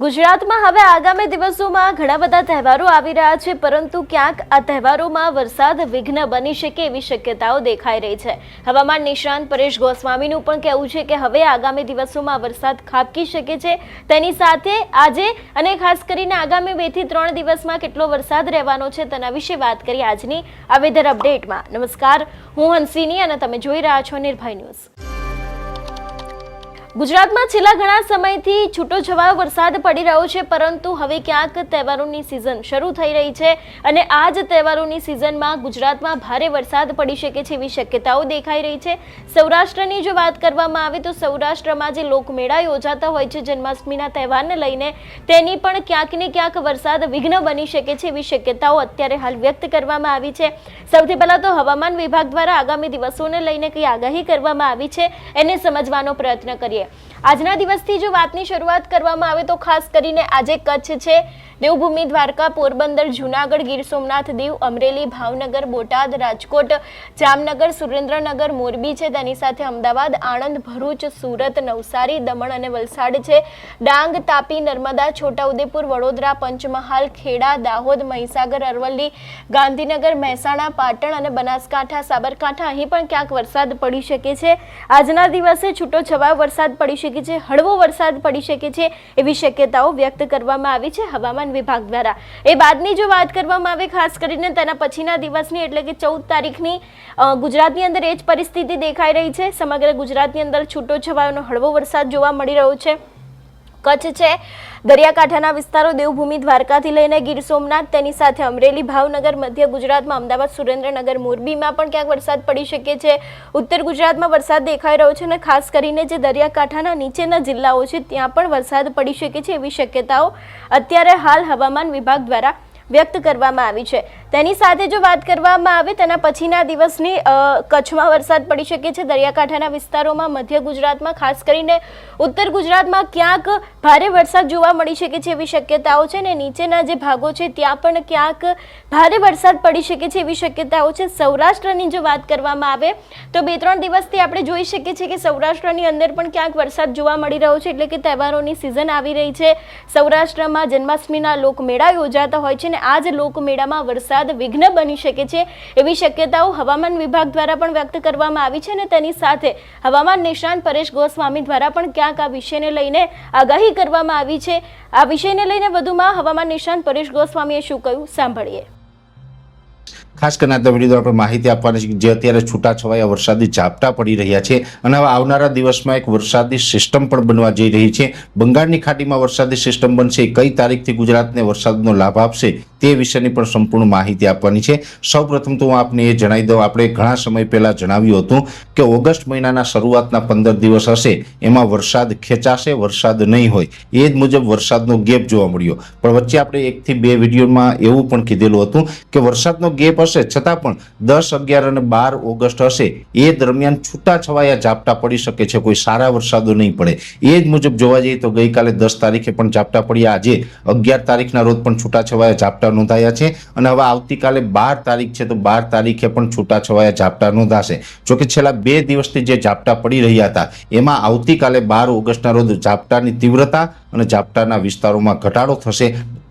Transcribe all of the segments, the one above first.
ગુજરાતમાં હવે આગામી દિવસોમાં ઘણા બધા તહેવારો આવી રહ્યા છે, પરંતુ ક્યાંક આ તહેવારોમાં વરસાદ વિઘ્ન બની શકે એવી શક્યતાઓ દેખાઈ રહી છે. હવામાન નિષ્ણાંત પરેશ ગોસ્વામીનું પણ કહેવું છે કે હવે આગામી દિવસોમાં વરસાદ ખાબકી શકે છે. તેની સાથે આજે અને ખાસ કરીને આગામી બેથી ત્રણ દિવસમાં કેટલો વરસાદ રહેવાનો છે તેના વિશે વાત કરી આજની આ વેધર અપડેટમાં. નમસ્કાર, હું હંસિની અને તમે જોઈ રહ્યા છો નિર્ભય ન્યૂઝ. ગુજરાતમાં છેલ્લા ઘણા સમયથી છૂટો છવાયો વરસાદ પડી રહ્યો છે, પરંતુ હવે ક્યાંક તહેવારોની સિઝન શરૂ થઈ રહી છે અને આ જ તહેવારોની સિઝનમાં ગુજરાતમાં ભારે વરસાદ પડી શકે છે એવી શક્યતાઓ દેખાઈ રહી છે. સૌરાષ્ટ્રની જો વાત કરવામાં આવે તો સૌરાષ્ટ્રમાં જે લોકમેળા યોજાતા હોય છે, જન્માષ્ટમીના તહેવારને લઈને, તેની પણ ક્યાંક ને ક્યાંક વરસાદ વિઘ્ન બની શકે છે એવી શક્યતાઓ અત્યારે હાલ વ્યક્ત કરવામાં આવી છે. સૌથી પહેલાં તો હવામાન વિભાગ દ્વારા આગામી દિવસોને લઈને કઈ આગાહી કરવામાં આવી છે, એને સમજવાનો પ્રયત્ન કરીએ. આજના દિવસથી જો વાતની શરૂઆત કરવામાં આવે તો ખાસ કરીને આજે કચ્છ છે. દેવભૂમિ દ્વારકા, પોરબંદર, જુનાગઢ, ગીર સોમનાથ, દીવ, અમરેલી, ભાવનગર, બોટાદ, રાજકોટ, જામનગર, સુરેન્દ્રનગર, મોરબી છે. તેની સાથે અમદાવાદ, આણંદ, ભરૂચ, સુરત, નવસારી, દમણ અને વલસાડ છે. ડાંગ, તાપી, નર્મદા, છોટાઉદેપુર, વડોદરા, પંચમહાલ, ખેડા, દાહોદ, મહીસાગર, અરવલ્લી, ગાંધીનગર, મહેસાણા, પાટણ અને બનાસકાંઠા, સાબરકાંઠા. અહીં પણ ક્યાંક વરસાદ પડી શકે છે. આજના દિવસે છૂટો છવાયો વરસાદ પડી શકે છે. હળવો વરસાદ પડી શકે છે એવી શક્યતાઓ વ્યક્ત કરવામાં આવી છે. હવામાન વિભાગ દ્વારા. એ બાદની જો વાત કરવામાં આવે ખાસ કરીને તેના પછીના દિવસની, એટલે કે ચૌદ તારીખની ગુજરાતની અંદર એ જ પરિસ્થિતિ દેખાઈ રહી છે. સમગ્ર ગુજરાતની અંદર છૂટો છવાયોનો હળવો વરસાદ જોવા મળી રહ્યો છે. કચ્છ છે. દરિયાકાંઠાના વિસ્તારો દેવભૂમિ દ્વારકાથી લઈને ગીર સોમનાથ, તેની સાથે અમરેલી, ભાવનગર, મધ્ય ગુજરાતમાં અમદાવાદ, સુરેન્દ્રનગર, મોરબીમાં પણ ક્યાંક વરસાદ પડી શકે છે. ઉત્તર ગુજરાતમાં વરસાદ દેખાઈ રહ્યો છે અને ખાસ કરીને જે દરિયાકાંઠાના નીચેના જિલ્લાઓ છે, ત્યાં પણ વરસાદ પડી શકે છે એવી શક્યતાઓ અત્યારે હાલ હવામાન વિભાગ દ્વારા વ્યક્ત કરવામાં આવી છે. તેની સાથે જો વાત કરવામાં આવે, તેના પછીના દિવસની કચ્છમાં વરસાદ પડી શકે છે. દરિયાકાંઠાના વિસ્તારોમાં મધ્ય ગુજરાતમાં, ખાસ કરીને ઉત્તર ગુજરાતમાં ક્યાંક ભારે વરસાદ જોવા મળી શકે છે એવી શક્યતાઓ છે ને નીચેના જે ભાગો છે, ત્યાં પણ ક્યાંક ભારે વરસાદ પડી શકે છે એવી શક્યતાઓ છે. સૌરાષ્ટ્રની જો વાત કરવામાં આવે, તો બે ત્રણ દિવસથી આપણે જોઈ શકીએ છીએ કે સૌરાષ્ટ્રની અંદર પણ ક્યાંક વરસાદ જોવા મળી રહ્યો છે. એટલે કે તહેવારોની સિઝન આવી રહી છે. સૌરાષ્ટ્રમાં જન્માષ્ટમીના લોકમેળા યોજાતા હોય છે ને આ જ લોકમેળામાં વરસાદ વિઘ્ન બની શકે છે એવી શક્યતાઓ હવામાન વિભાગ દ્વારા પણ વ્યક્ત કરવામાં આવી છે અને તેની સાથે હવામાન નિષ્ણાંત પરેશ ગોસ્વામી દ્વારા પણ ક્યાંક આ વિષયને લઈને આગાહી કરવામાં આવી છે. આ વિષયને લઈને વધુમાં હવામાન નિષ્ણાંત પરેશ ગોસ્વામીએ શું કહ્યું? સાંભળીએ. ખાસ કરીને આ વીડિયો દ્વારા આપણે માહિતી આપવાની છે જે અત્યારે છૂટાછવાયા વરસાદી ઝાપટા પડી રહ્યા છે અને હવે આવનારા દિવસમાં એક વરસાદી સિસ્ટમ પણ બનવા જઈ રહી છે. બંગાળની ખાડીમાં વરસાદી સિસ્ટમ બનશે. કઈ તારીખથી ગુજરાતને વરસાદનો લાભ આપશે તે વિશેની પણ સંપૂર્ણ માહિતી આપવાની છે. સૌપ્રથમ તો હું આપને એ જણાવી દઉં. આપણે ઘણા સમય પહેલાં જણાવ્યું હતું કે ઓગસ્ટ મહિનાના શરૂઆતના પંદર દિવસ હશે. એમાં વરસાદ ખેંચાશે, વરસાદ નહીં હોય. એ જ મુજબ વરસાદનો ગેપ જોવા મળ્યો. પણ વચ્ચે આપણે એકથી બે વિડીયોમાં એવું પણ કીધેલું હતું કે વરસાદનો ગેપ હશે છતાં પણ દસ, અગિયાર અને બાર ઓગસ્ટ હશે. એ દરમિયાન છૂટાછવાયા ઝાપટા પડી શકે છે. કોઈ સારા વરસાદો નહીં પડે. એ જ મુજબ જોવા જઈએ તો ગઈકાલે દસ તારીખે પણ ઝાપટા પડ્યા. આજે અગિયાર તારીખના રોજ પણ છૂટાછવાયા ઝાપટા નોંધાયા છે. અને હવે આવતીકાલે બાર તારીખ છે તો બાર તારીખે પણ છૂટાછવાયા ઝાપટા નોંધાશે. જોકે છેલ્લા બે દિવસથી જે ઝાપટા પડી રહ્યા હતા, એમાં આવતીકાલે બાર ઓગસ્ટના રોજ ઝાપટાની તીવ્રતા અને ઝાપટાના વિસ્તારોમાં ઘટાડો થશે.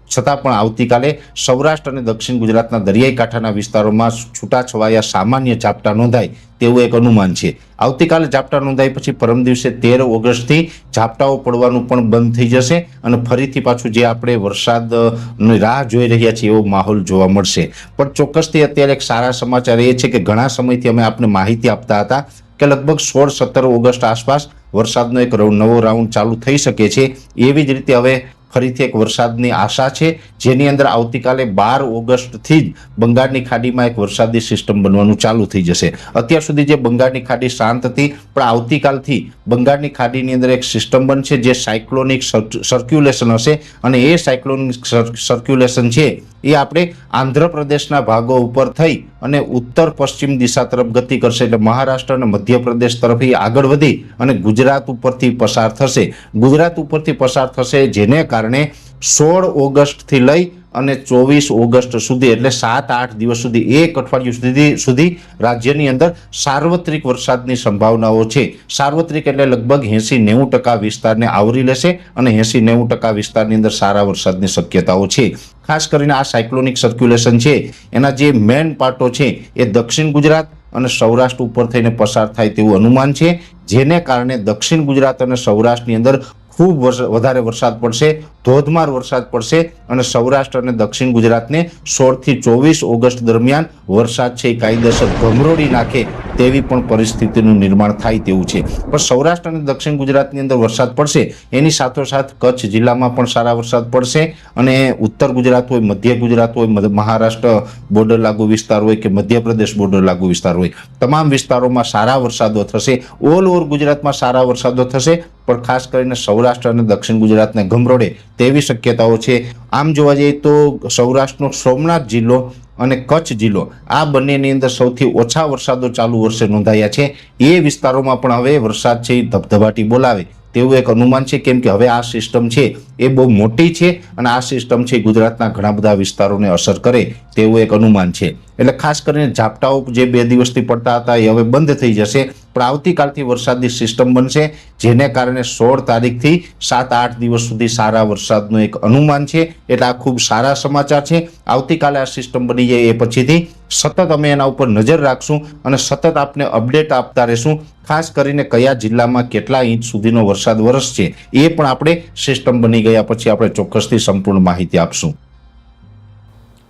છતાં પણ આવતીકાલે સૌરાષ્ટ્ર અને દક્ષિણ ગુજરાતના દરિયાઈ કાંઠાના વિસ્તારોમાં છૂટાછવાયા સામાન્ય ઝાપટા નોંધાય તેવું એક અનુમાન છે. આવતીકાલે ઝાપટા નોંધાય પછી પરમ દિવસે તેર ઓગસ્ટથી ઝાપટાઓ પડવાનું પણ બંધ થઈ જશે અને ફરીથી પાછું જે આપણે વરસાદની રાહ જોઈ રહ્યા છીએ એવો માહોલ જોવા મળશે. પણ ચોક્કસથી અત્યારે એક સારા સમાચાર એ છે કે ઘણા સમયથી અમે આપને માહિતી આપતા હતા કે લગભગ સોળ સત્તર ઓગસ્ટ આસપાસ વરસાદનો એક નવો રાઉન્ડ ચાલુ થઈ શકે છે. એવી જ રીતે હવે ફરીથી એક વરસાદની આશા છે, જેની અંદર આવતીકાલે બાર ઓગસ્ટથી જ બંગાળની ખાડીમાં એક વરસાદી સિસ્ટમ બનવાનું ચાલુ થઈ જશે. અત્યાર સુધી જે બંગાળની ખાડી શાંત હતી, પણ આવતીકાલથી બંગાળની ખાડીની અંદર એક સિસ્ટમ બનશે, જે સાયક્લોનિક સર્ક્યુલેશન હશે. અને એ સાયક્લોનિક સર્ક્યુલેશન છે, એ આપણે આંધ્રપ્રદેશના ભાગો ઉપર થઈ અને ઉત્તર પશ્ચિમ દિશા તરફ ગતિ કરશે એટલે મહારાષ્ટ્ર અને મધ્યપ્રદેશ તરફથી આગળ વધી અને ગુજરાત ઉપરથી પસાર થશે. ગુજરાત ઉપરથી પસાર થશે જેને કારણે સોળ ઓગસ્ટથી લઈ અને ચોવીસ ઓગસ્ટ સુધી, એટલે સાત આઠ દિવસ સુધી, એક અઠવાડિયું સુધી સુધી રાજ્યની અંદર સાર્વત્રિક વરસાદની સંભાવનાઓ છે. સાર્વત્રિક એટલે લગભગ એંસી નેવું ટકા વિસ્તારને આવરી લેશે અને એંસી નેવું ટકા વિસ્તારની અંદર સારા વરસાદની શક્યતાઓ છે. ખાસ કરીને આ સાયક્લોનિક સર્ક્યુલેશન છે. એના જે મેન પાર્ટો છે એ દક્ષિણ ગુજરાત અને સૌરાષ્ટ્ર ઉપર થઈને પસાર થાય તેવું અનુમાન છે. જેને કારણે દક્ષિણ ગુજરાત અને સૌરાષ્ટ્રની અંદર ખૂબ વધારે વરસાદ પડશે. ધોધમાર વરસાદ પડશે અને સૌરાષ્ટ્ર અને દક્ષિણ ગુજરાતને સોળથી ચોવીસ ઓગસ્ટ દરમિયાન વરસાદ છે કાયદેસર ગમરોડી નાખે તેવી પણ પરિસ્થિતિનું નિર્માણ થાય તેવું છે. પણ સૌરાષ્ટ્ર અને દક્ષિણ ગુજરાતની અંદર વરસાદ પડશે, એની સાથોસાથ કચ્છ જિલ્લામાં પણ સારા વરસાદ પડશે અને ઉત્તર ગુજરાત હોય, મધ્ય ગુજરાત હોય મહારાષ્ટ્ર બોર્ડર લાગુ વિસ્તાર હોય કે મધ્યપ્રદેશ બોર્ડર લાગુ વિસ્તાર હોય, તમામ વિસ્તારોમાં સારા વરસાદો થશે, ઓલ ઓવર ગુજરાતમાં સારા વરસાદો થશે, પણ ખાસ કરીને સૌરાષ્ટ્ર અને દક્ષિણ ગુજરાતને ગમરોડે તેવી શક્યતાઓ છે. આમ જોવા જઈએ તો સૌરાષ્ટ્રનો સોમનાથ જિલ્લો અને કચ્છ જિલ્લો આ બંનેની અંદર સૌથી ઓછા વરસાદો ચાલુ વર્ષે નોંધાયા છે. એ વિસ્તારોમાં પણ હવે વરસાદ છે ધબધબાટી બોલાવે તેવું એક અનુમાન છે. કેમ કે હવે આ સિસ્ટમ છે એ બહુ મોટી છે અને આ સિસ્ટમ છે ગુજરાતના ઘણા બધા વિસ્તારોને અસર કરે તેવું એક અનુમાન છે. એટલે ખાસ કરીને ઝાપટાઓ જે બે દિવસથી પડતા હતા એ હવે બંધ થઈ જશે. પણ આવતીકાલથી વરસાદની સિસ્ટમ બનશે, જેને કારણે સોળ તારીખથી સાત આઠ દિવસ સુધી સારા વરસાદનું એક અનુમાન છે. એટલે આ ખૂબ સારા સમાચાર છે. આવતીકાલે આ સિસ્ટમ બની જાય એ પછીથી સતત અમે એના ઉપર નજર રાખશું અને સતત આપને અપડેટ આપતા રહેશું. ખાસ કરીને કયા જિલ્લામાં કેટલા ઇંચ સુધીનો વરસાદ વરસશે એ પણ આપણે સિસ્ટમ બની ગયા પછી આપણે ચોક્કસથી સંપૂર્ણ માહિતી આપશું.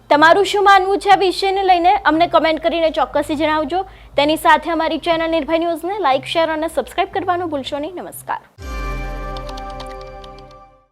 તમારું શું માનવું છે આ વિષયને લઈને? અમને કમેન્ટ કરીને ચોક્કસથી જણાવજો. તેની સાથે અમારી ચેનલ નિર્ભય ન્યૂઝને લાઇક શેર અને સબસ્ક્રાઇબ કરવાનું ભૂલશો નહીં. નમસ્કાર.